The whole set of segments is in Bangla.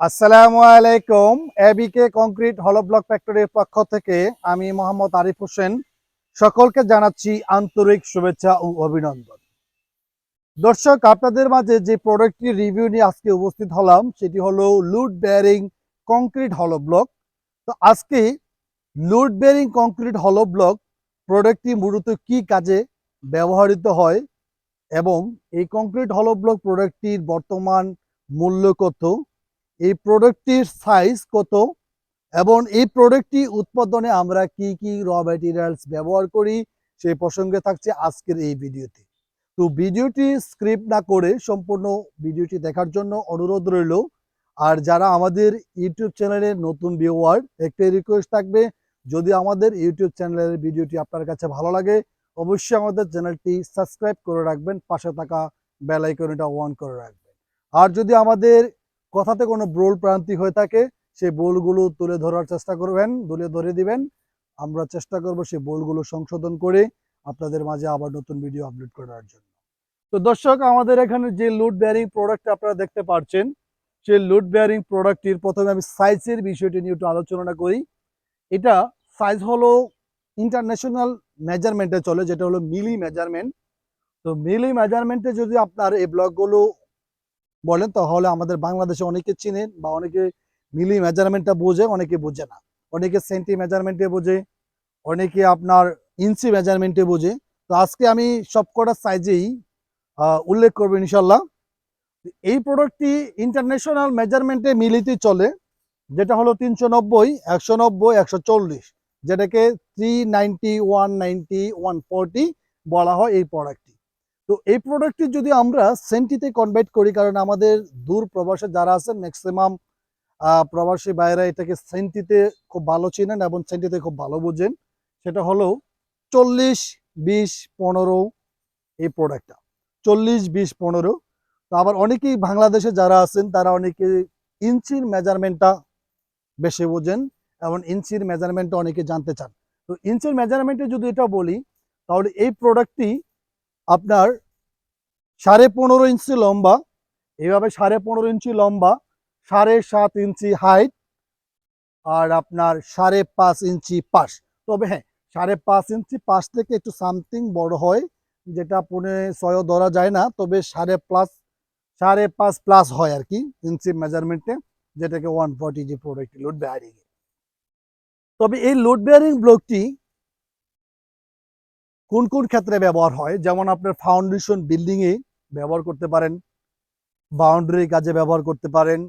আসসালামু আলাইকুম। এবিকে কংক্রিট হলো ব্লক ফ্যাক্টরির পক্ষ থেকে আমি মোহাম্মদ আরিফ হোসেন সকলকে জানাচ্ছি আন্তরিক শুভেচ্ছা ও অভিনন্দন। দর্শক, আপনাদের মাঝে যে প্রোডাক্টটি রিভিউ নিয়ে আজকে উপস্থিত হলাম, সেটি হলো লুড বেয়ারিং কংক্রিট হলো ব্লক তো আজকে লুড বেয়ারিং কংক্রিট হলো ব্লক প্রোডাক্টটি মূলত কি কাজে ব্যবহৃত হয় এবং এই কংক্রিট হলো ব্লক প্রোডাক্টটির বর্তমান মূল্য কত? এই প্রোডাক্টটির সাইজ কত? এবং এই প্রোডাক্টটি উৎপাদনে আমরা কি কি র ম্যাটেরিয়ালস ব্যবহার করি? সেই প্রসঙ্গে থাকছে আজকের এই ভিডিওতে। তো ভিডিওটি স্ক্রিপ্ট না করে সম্পূর্ণ ভিডিওটি দেখার জন্য অনুরোধ রইল। আর যারা আমাদের ইউটিউব চ্যানেলের নতুন ভিউয়ার একটাই রিকোয়েস্ট থাকবে, যদি আমাদের ইউটিউব চ্যানেলের ভিডিওটি আপনার কাছে ভালো লাগে, অবশ্যই আমাদের চ্যানেলটি সাবস্ক্রাইব করে রাখবেন, পাশে থাকা বেল আইকনটা অন করে রাখবেন। আর যদি আমাদের কথাতে কোনো ব্রোল প্রান্তি হয়ে থাকে, সেই বোলগুলো তুলে ধরার চেষ্টা করবেন, তুলে ধরে দিবেন। আমরা চেষ্টা করব সেই বোলগুলো সংশোধন করে আপনাদের মাঝে আবার নতুন ভিডিও আপলোড করার জন্য। তো দর্শক, আমাদের এখানে যে লুড বেয়ারিং প্রোডাক্ট আপনারা দেখতে পাচ্ছেন সেই লুড বেয়ারিং প্রোডাক্টটির প্রথমে আমি সাইজের বিষয়টি নিয়ে একটু আলোচনা করি। এটা সাইজ হলো ইন্টারন্যাশনাল মেজারমেন্টে চলে, যেটা হলো মিলি মেজারমেন্ট তো মিলি মেজারমেন্টে যদি আপনার এই ব্লকগুলো বলেন, তাহলে আমাদের বাংলাদেশে অনেকে চিনেন বা অনেকে মিলি মেজারমেন্টটা বোঝে, অনেকে বোঝে না। অনেকে সেন্টি মেজারমেন্টে বোঝে, অনেকে আপনার ইঞ্চি মেজারমেন্টে বোঝে। তো আজকে আমি সবকটা সাইজেই উল্লেখ করব ইনশাল্লাহ এই প্রোডাক্টটি ইন্টারন্যাশনাল মেজারমেন্টে মিলিতে চলে, যেটা হলো তিনশো নব্বই, একশো নব্বই, একশো চল্লিশ, যেটাকে three ninety one ninety one forty বলা হয় এই প্রোডাক্টটি। তো এই প্রোডাক্টটি যদি আমরা সেন্টিতে কনভার্ট করি, কারণ আমাদের দূর প্রবাসে যারা আছেন ম্যাক্সিমাম প্রবাসী বাইরা এটাকে সেন্টিতে খুব ভালো চিনেন এবং সেন্টিতে খুব ভালো বোঝেন, সেটা হলো চল্লিশ, বিশ, পনেরো এই প্রোডাক্টটা চল্লিশ, বিশ, পনেরো। তো আবার অনেকেই বাংলাদেশে যারা আছেন, তারা অনেকে ইঞ্চির মেজারমেন্টটা বেশি বোঝেন এবং ইঞ্চির মেজারমেন্টটা অনেকে জানতে চান। তো ইঞ্চির মেজারমেন্টে যদি এটা বলি, তাহলে এই প্রোডাক্টটি আপনার সাড়ে পনেরো ইঞ্চি লম্বা এইভাবে সাড়ে পনেরো ইঞ্চি লম্বা, সাড়ে সাত ইঞ্চি হাইট আর আপনার সাড়ে পাঁচ ইঞ্চি পাশ। তবে হ্যাঁ সাড়ে পাঁচ ইঞ্চি পাশ থেকে একটু সামথিং বড় হয়, যেটা পনে ছয় ধরা যায় না, তবে সাড়ে প্লাস সাড়ে পাঁচ প্লাস হয় আর কি ইঞ্চি মেজারমেন্টে যেটাকে ওয়ান ফর্টি যে প্রোডাক্ট লোড বেয়ারিং তবে এই লোড বেয়ারিং ব্লকটি কোন কোন ক্ষেত্রে ব্যবহার হয়? যেমন আপনার ফাউন্ডেশন বিল্ডিং এ ব্যবহার করতে পারেন বাউন্ডারি কাজে ব্যবহার করতে পারেন।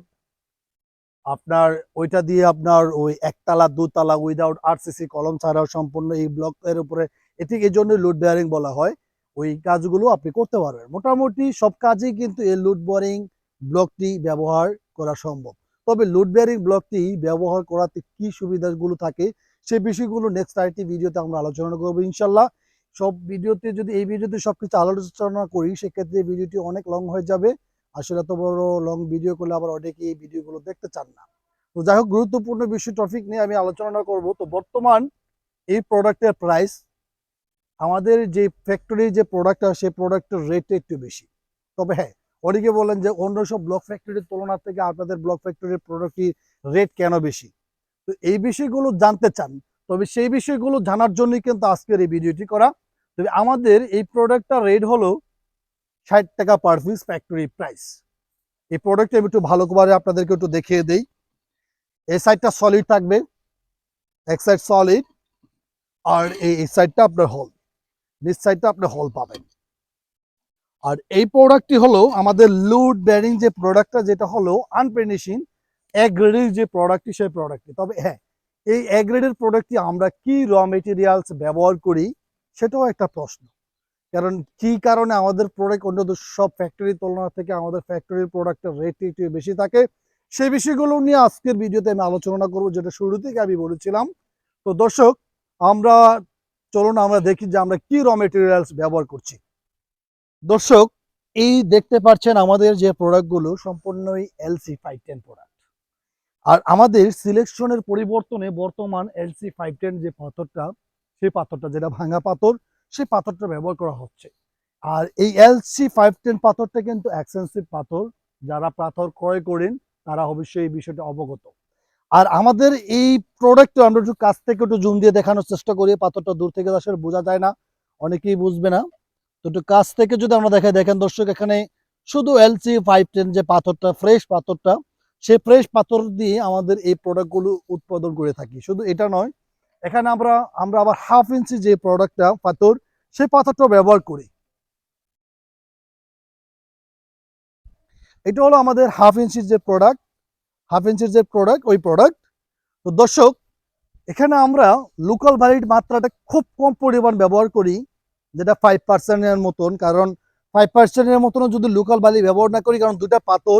আপনার ওইটা দিয়ে আপনার ওই একতলা, দুতলা উইদাউট আরসিসি কলম ছাড়াও সম্পূর্ণ এই ব্লকের উপরে এটি এই জন্য লোড বেয়ারিং বলা হয়। ওই কাজগুলো আপনি করতে পারবেন। মোটামুটি সব কাজেই কিন্তু এই লোড বেয়ারিং ব্লকটি ব্যবহার করা সম্ভব। তবে লোড বেয়ারিং ব্লকটি ব্যবহার করাতে কি সুবিধাগুলো থাকে সেই বিষয়গুলো নেক্সট আরেকটি ভিডিওতে আমরা আলোচনা করব ইনশাল্লাহ। সব ভিডিওতে যদি এই ভিডিওতে সবকিছু আলোচনা করি, সেক্ষেত্রে ভিডিওটি অনেক লং হয়ে যাবে। আসলে এত বড় লং ভিডিও করলে আবার অনেকে এই ভিডিওগুলো দেখতে চান না। তো যাই হোক, গুরুত্বপূর্ণ বিষয় টপিক নিয়ে আমি আলোচনা করব। তো বর্তমান এই প্রোডাক্টের প্রাইস আমাদের যে ফ্যাক্টরির যে প্রোডাক্ট আছে, সেই প্রোডাক্টের রেটটা একটু বেশি। তবে হ্যাঁ অনেকে বলেন যে অন্য সব ব্লক ফ্যাক্টরির তুলনা থেকে আপনাদের ব্লক ফ্যাক্টরির প্রোডাক্টটির রেট কেন বেশি? তো এই বিষয়গুলো জানতে চান। তবে সেই বিষয়গুলো জানার জন্যই কিন্তু আজকের এই ভিডিওটি করা। তবে আমাদের এই প্রোডাক্টটার রেট হলো ষাট টাকা পার পিস ফ্যাক্টরি প্রাইস এই প্রোডাক্টটা আমি একটু ভালো করে আপনাদেরকে একটু দেখিয়ে দেই। এই সাইডটা সলিড থাকবে, এক সাইড সলিড আর এই সাইডটা আপনার হল নিচ সাইডটা আপনার হল পাবেন। আর এই প্রোডাক্টটি হলো আমাদের লুড ব্যারিং যে প্রোডাক্টটা যেটা হলো আনপেনিশিং এক যে প্রোডাক্টটি সেই প্রোডাক্টটি তবে হ্যাঁ এই অ্যাগ্রেডের গ্রেডের প্রোডাক্টটি আমরা কি র মেটেরিয়ালস ব্যবহার করি? সেটাও একটা প্রশ্ন। কারণ কি কারণে আমাদের প্রোডাক্ট অন্য সব ফ্যাক্টরির তুলনা থেকে আমাদের ফ্যাক্টরির প্রোডাক্টের রেট একটু বেশি থাকে, সেই বিষয়গুলো নিয়ে আজকের ভিডিওতে আমি আলোচনা করব, যেটা শুরু থেকে আমি বলেছিলাম। তো দর্শক, আমরা চলুন, আমরা দেখি যে আমরা কি র মেটেরিয়ালস ব্যবহার করছি। দর্শক, এই দেখতে পাচ্ছেন আমাদের যে প্রোডাক্টগুলো সম্পূর্ণই এলসি ফাইভ টেন প্রোডাক্ট আর আমাদের সিলেকশনের পরিবর্তনে বর্তমান এলসি ফাইভ টেন যে পাথরটা, সেই পাথরটা যেটা ভাঙা পাথর, সেই পাথরটা ব্যবহার করা হচ্ছে। আর এই এলসি ফাইভ টেন পাথরটা কিন্তু এক্সপেন্সিভ পাথর। যারা পাথর ক্রয় করেন, তারা অবশ্যই এই বিষয়টা অবগত। আর আমাদের এই প্রোডাক্ট আমরা একটু কাছ থেকে একটু জুম দিয়ে দেখানোর চেষ্টা করি। পাথরটা দূর থেকে আসলে বোঝা যায় না, অনেকেই বুঝবে না। তো একটু কাছ থেকে যদি আমরা দেখাই, দেখেন দর্শক, এখানে শুধু এলসি ফাইভ টেন যে পাথরটা ফ্রেশ পাথরটা সেই ফ্রেশ পাথর দিয়ে আমাদের এই প্রোডাক্টগুলো উৎপাদন করে থাকি। শুধু এটা নয়, এখানে আমরা আমরা আবার হাফ ইঞ্চি যে প্রোডাক্টটা পাথর, সেই পাথরটা ব্যবহার করি। এটা হলো আমাদের হাফ ইঞ্চির যে প্রোডাক্ট হাফ ইঞ্চির যে প্রোডাক্ট ওই প্রোডাক্ট তো দর্শক, এখানে আমরা লোকাল ভ্যালিড মাত্রাটা খুব কম পরিমাণ ব্যবহার করি, যেটা ফাইভ পার্সেন্টের মতন। কারণ ফাইভ পার্সেন্টের মতনও যদি লোকাল বালি ব্যবহার না করি, কারণ দুটা পাথর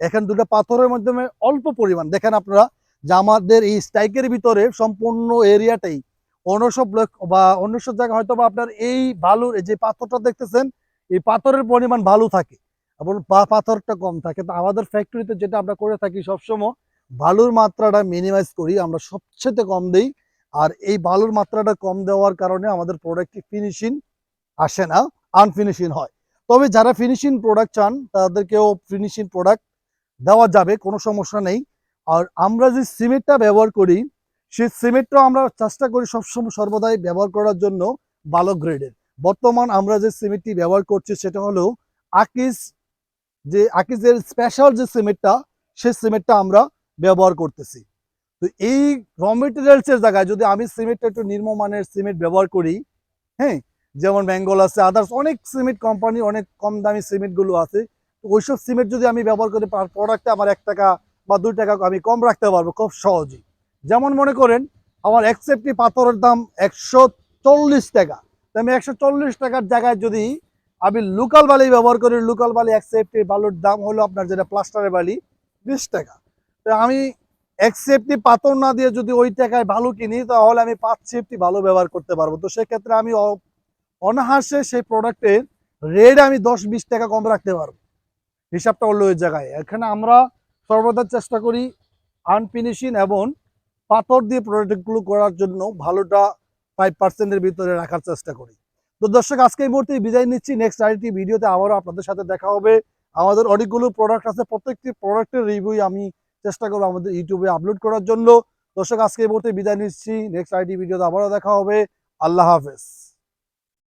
এখানে দুটো পাথরের মাধ্যমে অল্প পরিমাণ। দেখেন আপনারা, যে আমাদের এই স্ট্রাইকের ভিতরে সম্পূর্ণ এরিয়াটাই অন্য সব লোক বা অন্য সব জায়গায় হয়তো বা আপনার এই বালুর যে পাথরটা দেখতেছেন, এই পাথরের পরিমাণ ভালো থাকে এবং পাথরটা কম থাকে। তো আমাদের ফ্যাক্টরিতে যেটা আমরা করে থাকি সবসময়, বালুর মাত্রাটা মিনিমাইজ করি, আমরা সবচেয়ে কম দেই। আর এই বালুর মাত্রাটা কম দেওয়ার কারণে আমাদের প্রোডাক্টটি ফিনিশিং আসে না আনফিনিশিং হয়। তবে যারা ফিনিশিং প্রোডাক্ট চান, তাদেরকেও ফিনিশিং প্রোডাক্ট দেওয়া যাবে, কোনো সমস্যা নেই। আর আমরা যে সিমেন্টটা ব্যবহার করি, সেই সিমেন্টটা আমরা চেষ্টা করি সবসময় সর্বদাই ব্যবহার করার জন্য ভালো গ্রেডের বর্তমান আমরা যে সিমেন্টটি ব্যবহার করছি, সেটা হলো আকিস যে আকিজের স্পেশাল যে সিমেন্টটা, সেই সিমেন্টটা আমরা ব্যবহার করতেছি। তো এই র মেটেরিয়ালসের জায়গায় যদি আমি সিমেন্টটা একটু নিম্নমানের সিমেন্ট ব্যবহার করি হ্যাঁ যেমন বেঙ্গল আছে আদার্স অনেক সিমেন্ট কোম্পানি অনেক কম দামি সিমেন্টগুলো আছে ওইসব সিমেন্ট যদি আমি ব্যবহার করি প্রোডাক্টে আমার এক টাকা বা দুই টাকা আমি কম রাখতে পারব খুব সহজেই। যেমন মনে করেন, আমার এক একসেপ্টি পাথরের দাম একশো চল্লিশ টাকা। আমি একশো চল্লিশ টাকার জায়গায় যদি আমি লোকাল বালি ব্যবহার করি লোকাল বালি এক সেফটি বালুর দাম হলো আপনার যেটা প্লাস্টারের বালি বিশ টাকা। তো আমি এক সেফটি পাথর না দিয়ে যদি ওই টাকায় ভালো কিনি, তাহলে আমি পাঁচ সেফটি ভালো ব্যবহার করতে পারব। তো সেক্ষেত্রে আমি অনাহাসে সেই প্রোডাক্টের রেট আমি দশ বিশ টাকা কম রাখতে পারব। হিসাবটা হলো ওই জায়গায়। এখানে আমরা সর্বদা চেষ্টা করি আনফিনিশিং এবং পাথর দিয়ে প্রোডাক্টগুলো করার জন্য ভালোটা ফাইভ পার্সেন্টের ভিতরে রাখার চেষ্টা করি। তো দর্শক, আজকে এই মুহূর্তে বিদায় নিচ্ছি। নেক্সট আরেকটি ভিডিওতে আবারও আপনাদের সাথে দেখা হবে। আমাদের অনেকগুলো প্রোডাক্ট আছে। প্রত্যেকটি প্রোডাক্টের রিভিউ আমি চেষ্টা করব আমাদের ইউটিউবে আপলোড করার জন্য। দর্শক, আজকে এই মুহূর্তে বিদায় নিচ্ছি। নেক্সট আইটি ভিডিওতে আবারও দেখা হবে। আল্লাহ হাফেজ।